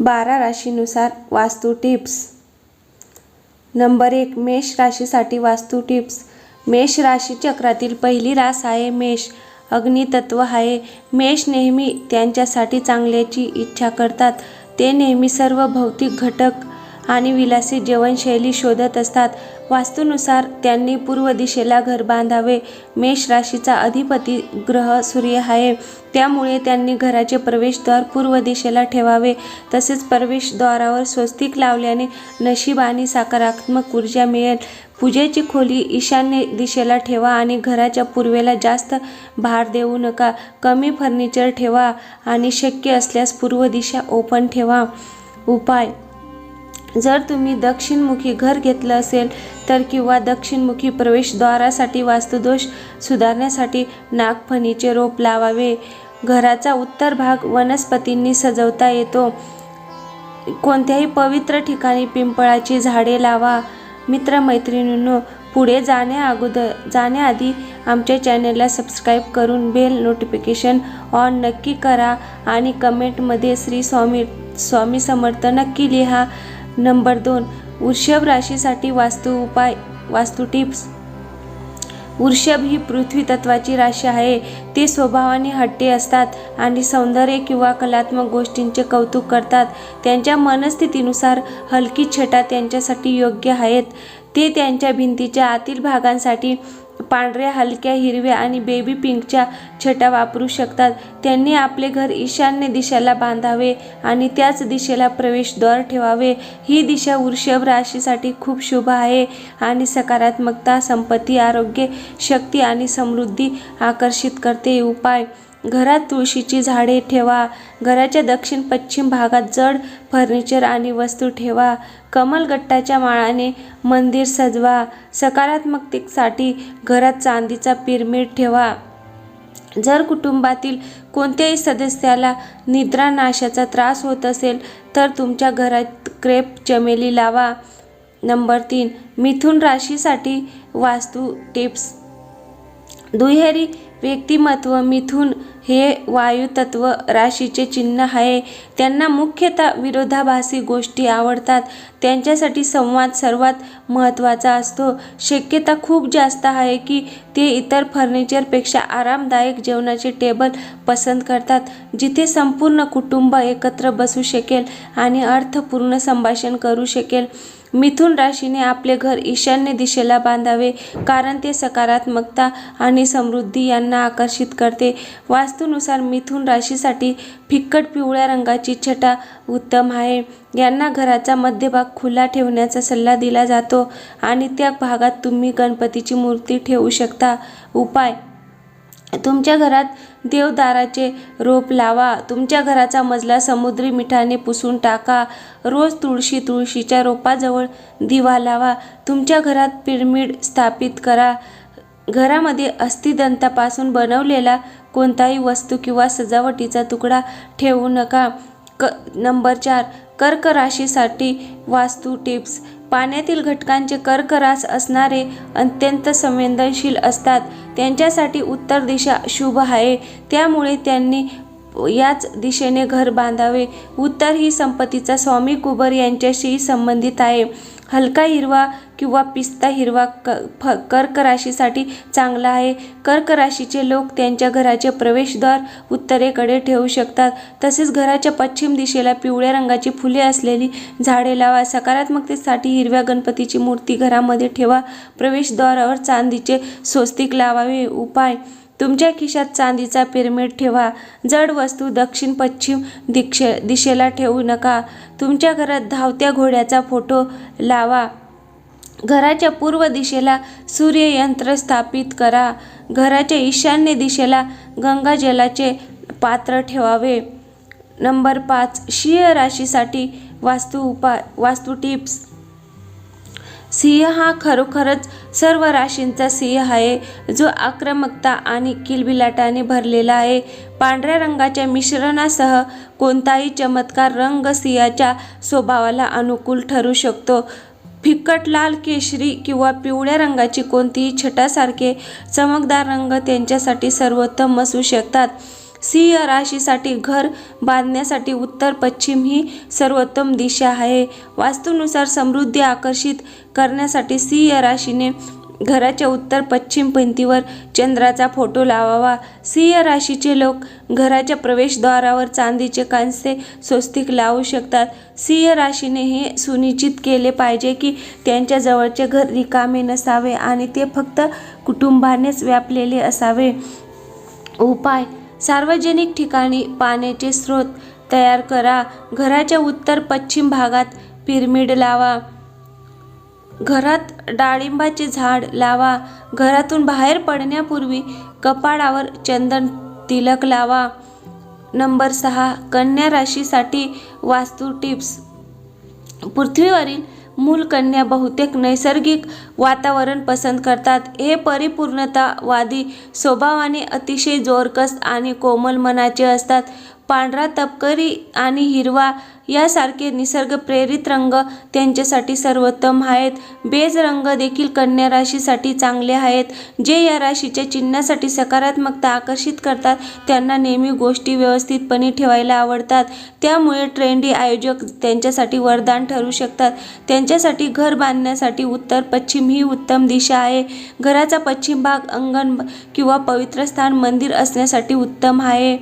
बारा राशीनुसार वास्तू tips. Number एक मेष राशीसाठी वास्तू टिप्स. मेष राशी चक्रातील पहिली रास आहे मेष. अग्नितत्व आहे. मेष नेहमी त्यांच्यासाठी चांगल्याची इच्छा करतात. ते नेहमी सर्व भौतिक घटक आणि विलासी जीवनशैली शोधत असतात. वास्तूनुसार त्यांनी पूर्व दिशेला घर बांधावे. मेष राशीचा अधिपती ग्रह सूर्य आहे. त्यामुळे त्यांनी घराचे प्रवेशद्वार पूर्व दिशेला ठेवावे. तसेच प्रवेशद्वारावर स्वस्तिक लावल्याने नशीब आणि सकारात्मक ऊर्जा मिळेल. पूजेची खोली ईशान्य दिशेला ठेवा आणि घराच्या पूर्वेला जास्त भार देऊ नका. कमी फर्निचर ठेवा आणि शक्य असल्यास पूर्व दिशा ओपन ठेवा. उपाय. जर तुम्ही दक्षिणमुखी घर घेतलं असेल तर किंवा दक्षिणमुखी प्रवेशद्वारासाठी वास्तुदोष सुधारण्यासाठी नागफणीचे रोप लावावे. घराचा उत्तर भाग वनस्पतींनी सजवता येतो. कोणत्याही पवित्र ठिकाणी पिंपळाची झाडे लावा. मित्रमैत्रिणींनो पुढे जाण्या अगोदर जाण्याआधी आमच्या चॅनलला सबस्क्राईब करून बेल नोटिफिकेशन ऑन नक्की करा आणि कमेंटमध्ये श्री स्वामी स्वामी समर्थ नक्की लिहा. नंबर दोन वृषभ राशीसाठी वास्तू उपाय वास्तू टिप्स. वृषभ ही पृथ्वी तत्वाची राशी आहे. ते स्वभावाने हट्टी असतात आणि सौंदर्य किंवा कलात्मक गोष्टींचे कौतुक करतात. त्यांच्या मनस्थितीनुसार हलकी छटा त्यांच्यासाठी योग्य आहेत. ते त्यांच्या भिंतीच्या आतील भागांसाठी पांढऱ्या हलक्या हिरव्या आणि बेबी पिंकच्या छटा वापरू शकतात. त्यांनी आपले घर ईशान्य दिशेला बांधावे आणि त्याच दिशेला प्रवेशद्वार ठेवावे. ही दिशा वृषभ राशीसाठी खूप शुभ आहे आणि सकारात्मकता संपत्ती आरोग्य शक्ती आणि समृद्धी आकर्षित करते. उपाय घरात तुळशीची झाडे ठेवा. घराच्या दक्षिण पश्चिम भागात जड फर्निचर आणि वस्तू ठेवा. कमलगट्टाच्या माळाने मंदिर सजवा. सकारात्मकतेसाठी घरात चांदीचा पिरमिड ठेवा. जर कुटुंबातील कोणत्याही सदस्याला निद्रानाशाचा त्रास होत असेल तर तुमच्या घरात क्रेप चमेली लावा. नंबर तीन मिथुन राशीसाठी वास्तू टिप्स. दुहेरी व्यक्तिमत्व मिथुन हे वायुतत्व राशीचे चिन्ह आहे. त्यांना मुख्यतः विरोधाभासी गोष्टी आवडतात. त्यांच्यासाठी संवाद सर्वात महत्त्वाचा असतो. शक्यता खूप जास्त आहे की ते इतर फर्निचरपेक्षा आरामदायक जेवणाचे टेबल पसंत करतात जिथे संपूर्ण कुटुंब एकत्र बसू शकेल आणि अर्थपूर्ण संभाषण करू शकेल. मिथुन राशीने आपले घर ईशान्य दिशेला बांधावे कारण ते सकारात्मकता आणि समृद्धी यांना आकर्षित करते. वास्तूनुसार मिथुन राशीसाठी फिक्कट पिवळ्या रंगाची छटा उत्तम आहे. यांना घराचा मध्यभाग खुला ठेवण्याचा सल्ला दिला जातो आणि त्या भागात तुम्ही गणपतीची मूर्ती ठेवू शकता. उपाय. तुमच्या घरात देवदाराचे रोप लावा. तुमच्या घराचा मजला समुद्री मिठाने पुसून टाका. रोज तुळशी तुळशीच्या रोपाजवळ दिवा लावा. तुमच्या घरात पिरमिड स्थापित करा. घरामध्ये अस्थिदंतापासून बनवलेला कोणताही वस्तू किंवा सजावटीचा तुकडा ठेवू नका. क नंबर चार कर्क राशीसाठी वास्तू टिप्स. पाण्यातील घटकांचे कर्करास असणारे अत्यंत संवेदनशील असतात. त्यांच्यासाठी उत्तर दिशा शुभ आहे. त्यामुळे त्यांनी याच दिशेने घर बांधावे. उत्तर ही संपत्तीचा स्वामी कुबर यांच्याशी संबंधित आहे. हलका हिरवा किंवा पिस्ता हिरवा क फ कर्क राशीसाठी चांगला आहे. कर्क राशीचे लोक त्यांच्या घराचे प्रवेशद्वार उत्तरेकडे ठेवू शकतात. तसेच घराच्या पश्चिम दिशेला पिवळ्या रंगाची फुले असलेली झाडे लावा. सकारात्मकतेसाठी हिरव्या गणपतीची मूर्ती घरामध्ये ठेवा. प्रवेशद्वारावर चांदीचे स्वस्तिक लावावे. उपाय तुमच्या खिशात चांदीचा पिरमिड ठेवा. जड वस्तू दक्षिण पश्चिम दिक्षे दिशेला ठेवू नका. तुमच्या घरात धावत्या घोड्याचा फोटो लावा. घराच्या पूर्व दिशेला सूर्ययंत्र स्थापित करा. घराच्या ईशान्य दिशेला गंगाजलाचे पात्र ठेवावे. नंबर पाच शिय राशीसाठी वास्तू उपाय वास्तू टिप्स. सिंह हा खरोखरच सर्व राशींचा सिंह आहे जो आक्रमकता आणि किलबिलाटाने भरलेला आहे. पांढऱ्या रंगाच्या मिश्रणासह कोणताही चमत्कार रंग सिंहाच्या स्वभावाला अनुकूल ठरू शकतो. फिकट लाल केशरी किंवा पिवळ्या रंगाची कोणतीही छटासारखे चमकदार रंग त्यांच्यासाठी सर्वोत्तम असू शकतात. सिंह राशीसाठी घर बांधण्यासाठी उत्तर पश्चिम ही सर्वोत्तम दिशा आहे. वास्तूनुसार समृद्धी आकर्षित करण्यासाठी सिंह राशीने घराच्या उत्तर पश्चिम भिंतीवर चंद्राचा फोटो लावावा. सिंह राशीचे लोक घराच्या प्रवेशद्वारावर चांदीचे कांसे स्वस्तिक लावू शकतात. सिंह राशीने हे सुनिश्चित केले पाहिजे की त्यांच्या जवळचे घर रिकामे नसावे आणि ते फक्त कुटुंबानेच व्यापलेले असावे. उपाय सार्वजनिक ठिकाणी पाण्याचे स्रोत तयार करा. घराच्या उत्तर पश्चिम भागात पिरमिड लावा. घरात डाळिंबाचे झाड लावा. घरातून बाहेर पडण्यापूर्वी कपाळावर चंदन तिलक लावा. नंबर सहा कन्या राशीसाठी वास्तू टिप्स. पृथ्वीवरील मूल कन्या बहुतेक नैसर्गिक वातावरण पसंत करतात. हे परिपूर्णतावादी स्वभावाने अतिशय जोरकस आणि कोमल मनाचे असतात. पांढरा तपकरी आणि हिरवा यासारखे निसर्गप्रेरित रंग त्यांच्यासाठी सर्वोत्तम आहेत. बेज रंग देखील कन्या राशीसाठी चांगले आहेत. जे या राशीच्या चिन्हासाठी सकारात्मकता आकर्षित करतात त्यांना नेहमी गोष्टी व्यवस्थितपणे ठेवायला आवडतात. त्यामुळे ट्रेंडी आयोजक त्यांच्यासाठी वरदान ठरू शकतात. त्यांच्यासाठी घर बांधण्यासाठी उत्तर पश्चिम ही उत्तम दिशा आहे. घराचा पश्चिम भाग अंगण किंवा पवित्र स्थान मंदिर असण्यासाठी उत्तम आहे.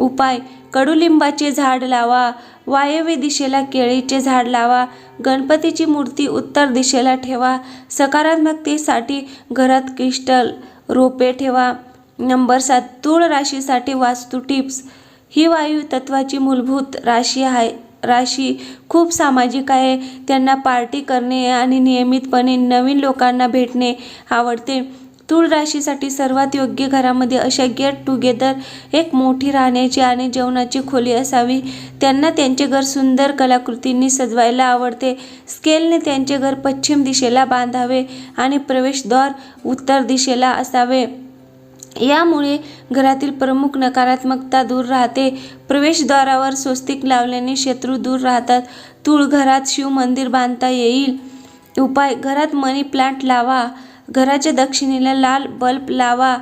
उपाय कडुलिंबाचे झाड लावा वायव्य दिशेला केळीचे झाड लावा गणपतीची मूर्ती उत्तर दिशेला ठेवा सकारात्मकतेसाठी घरात क्रिस्टल रोपे ठेवा नंबर सात तूळ राशीसाठी वास्तू टिप्स. ही वायू तत्वाची मूलभूत राशी आहे. राशी खूप सामाजिक आहे. त्यांना पार्टी करणे आणि नियमितपणे नवीन लोकांना भेटणे आवडते. तूळ राशीसाठी सर्वात योग्य घरामध्ये अशा गेट टुगेदर एक मोठी राहण्याची आणि जेवणाची खोली असावी. त्यांना त्यांचे घर सुंदर कलाकृतींनी सजवायला आवडते. स्केलने त्यांचे घर पश्चिम दिशेला बांधावे आणि प्रवेशद्वार उत्तर दिशेला असावे. यामुळे घरातील प्रमुख नकारात्मकता दूर राहते. प्रवेशद्वारावर स्वस्तिक लावल्याने शत्रू दूर राहतात. तूळ घरात शिव मंदिर बांधता येईल. उपाय घरात मनी प्लांट लावा. घराच्या दक्षिणेला लाल बल्ब लावा.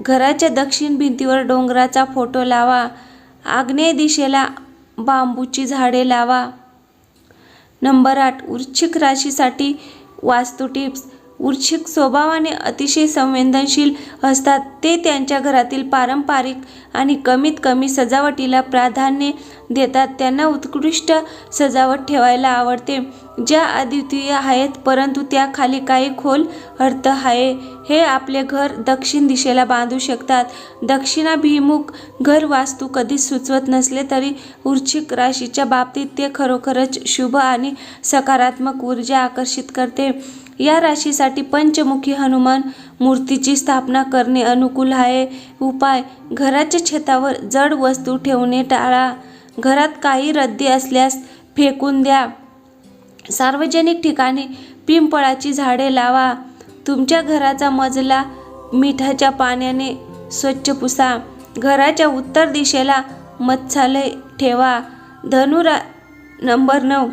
घराच्या दक्षिण भिंतीवर डोंगराचा फोटो लावा. आग्नेय दिशेला बांबूची झाडे लावा. नंबर आठ वृश्चिक राशीसाठी वास्तू टिप्स. उर्छिक स्वभावाने अतिशय संवेदनशील असतात. ते त्यांच्या घरातील पारंपरिक आणि कमीत कमी सजावटीला प्राधान्य देतात. त्यांना उत्कृष्ट सजावट ठेवायला आवडते. ज्या अद्वितीय आहेत परंतु त्याखाली काही खोल अर्थ आहे. हे आपले घर दक्षिण दिशेला बांधू शकतात. दक्षिणाभिमुख घर वास्तू कधीच सुचवत नसले तरी वृश्चिक राशीच्या बाबतीत ते खरोखरच शुभ आणि सकारात्मक ऊर्जा आकर्षित करते. या राशीसाठी पंचमुखी हनुमान मूर्तीची स्थापना करणे अनुकूल आहे. उपाय घराच्या छतावर जड वस्तू ठेवणे टाळा. घरात काही रद्दी असल्यास फेकून द्या. सार्वजनिक ठिकाणी पिंपळाची झाडे लावा. तुमच्या घराचा मजला मिठाच्या पाण्याने स्वच्छ पुसा. घराच्या उत्तर दिशेला मत्स्यालय ठेवा. धनुरा नंबर नऊ.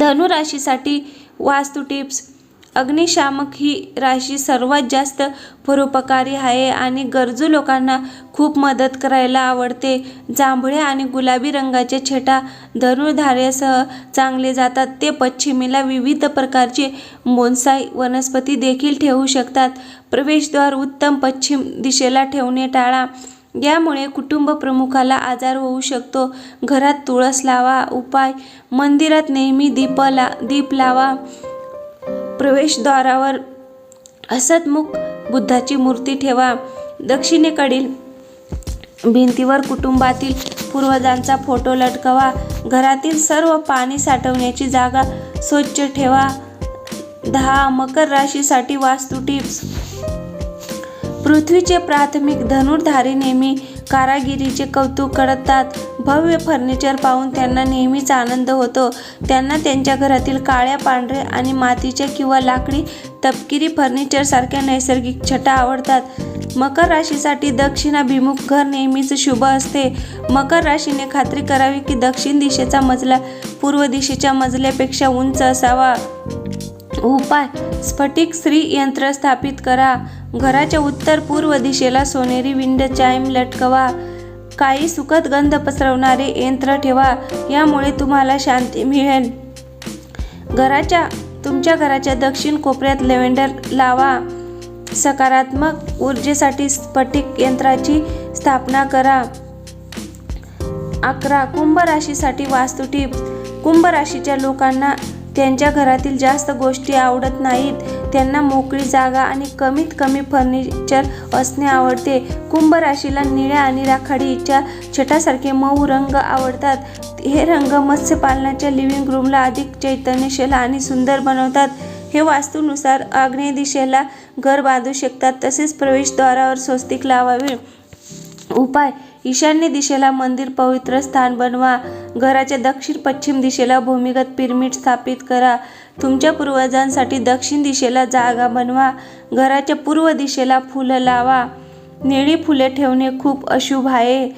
धनुराशीसाठी वास्तू टिप्स. अग्निशामक ही राशी सर्वात जास्त परोपकारी आहे आणि गरजू लोकांना खूप मदत करायला आवडते. जांभळ्या आणि गुलाबी रंगाच्या छटा धनुर्धार्यासह चांगले जातात. ते पश्चिमेला विविध प्रकारचे मोन्साई वनस्पती देखील ठेवू शकतात. प्रवेशद्वार उत्तम पश्चिम दिशेला ठेवणे टाळा. यामुळे कुटुंब प्रमुखाला आजार होऊ शकतो. घरात तुळस लावा उपाय. मंदिरात नेहमी दीप ला दीप लावा. प्रवेशद्वारावर हसतमुख बुद्धाची मूर्ती ठेवा. दक्षिणेकडील भिंतीवर कुटुंबातील पूर्वजांचा फोटो लटकवा. घरातील सर्व पाणी साठवण्याची जागा स्वच्छ ठेवा. दहा मकर राशीसाठी वास्तू टिप्स पृथ्वीचे प्राथमिक धनुर्धारी नेहमी कारागिरीचे कौतुक करतात. भव्य फर्निचर पाहून त्यांना नेहमीच आनंद होतो. त्यांना त्यांच्या घरातील काळ्या पांढऱ्या आणि मातीच्या किंवा लाकडी तपकिरी फर्निचरसारख्या नैसर्गिक छटा आवडतात. मकर राशीसाठी दक्षिणाभिमुख घर नेहमीच शुभ असते. मकर राशीने खात्री करावी की दक्षिण दिशेचा मजला पूर्व दिशेच्या मजल्यापेक्षा उंच असावा. उपाय. स्फटिक स्त्री यंत्र स्थापित करा. घराच्या उत्तर पूर्व दिशेला सोनेरी विंड चाईम लटकवा. काही सुखद गंध पसरवणारे यंत्र ठेवा यामुळे तुम्हाला शांती मिळेल. घराच्या तुमच्या घराच्या दक्षिण कोपऱ्यात लेव्हेंडर लावा. सकारात्मक ऊर्जेसाठी स्फटिक यंत्राची स्थापना करा. अकरा कुंभ राशीसाठी वास्तू टिप्स कुंभ राशीच्या लोकांना त्यांच्या घरातील जास्त गोष्टी आवडत नाहीत. त्यांना मोकळी जागा आणि कमीत कमी फर्निचर असणे आवडते. कुंभ राशीला निळ्या आणि राखाडीच्या छटासारखे मऊ रंग आवडतात. हे रंग मत्स्यपालनाच्या लिव्हिंग रूमला अधिक चैतन्यशील आणि सुंदर बनवतात. हे वास्तूनुसार आग्नेय दिशेला घर बांधू शकतात तसेच प्रवेशद्वारावर स्वस्तिक लावावे. उपाय ईशान्य दिशेला मंदिर पवित्र स्थान बनवा. घराच्या दक्षिण पश्चिम दिशेला भूमिगत पिरमिड स्थापित करा. तुमच्या पूर्वजांसाठी दक्षिण दिशेला जागा बनवा. घराच्या पूर्व दिशेला फुलं लावा. निळी फुले ठेवणे खूप अशुभ आहे.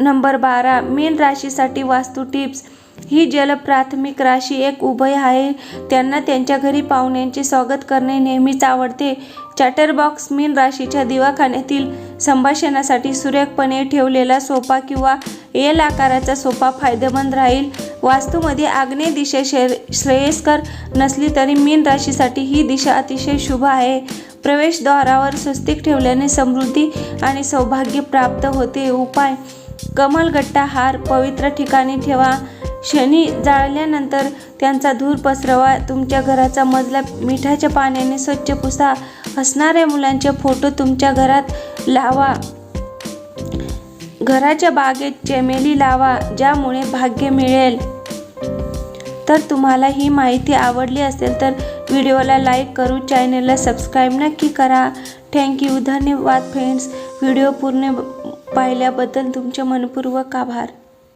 नंबर बारा. मीन राशीसाठी वास्तू टिप्स. ही जल प्राथमिक राशी एक उभय आहे. त्यांना त्यांच्या घरी पाहुण्यांचे स्वागत करणे नेहमीच आवडते. चॅटरबॉक्स मीन राशीच्या दिवाखान्यातील संभाषणासाठी सुरेखपणे ठेवलेला सोफा किंवा एल आकाराचा सोफा फायदेमंद राहील. वास्तूमध्ये आग्नेय दिशा शे श्रेयस्कर नसली तरी मीन राशीसाठी ही दिशा अतिशय शुभ आहे. प्रवेशद्वारावर स्वस्तिक ठेवल्याने समृद्धी आणि सौभाग्य प्राप्त होते. उपाय. कमलगट्टा हार पवित्र ठिकाणी ठेवा. शनी जाळल्यानंतर त्यांचा धूर पसरवा. तुमच्या घराचा मजला मिठाच्या पाण्याने स्वच्छ पुसा. हसणाऱ्या मुलांचे फोटो तुमच्या घरात लावा. घराच्या बागेत चमेली लावा ज्यामुळे भाग्य मिळेल. तर तुम्हाला ही माहिती आवडली असेल तर व्हिडिओला लाईक करू चॅनलला सबस्क्राईब नक्की करा. थँक्यू धन्यवाद फ्रेंड्स व्हिडिओ पूर्ण पाहिल्याबद्दल तुमचे मनपूर्वक आभार.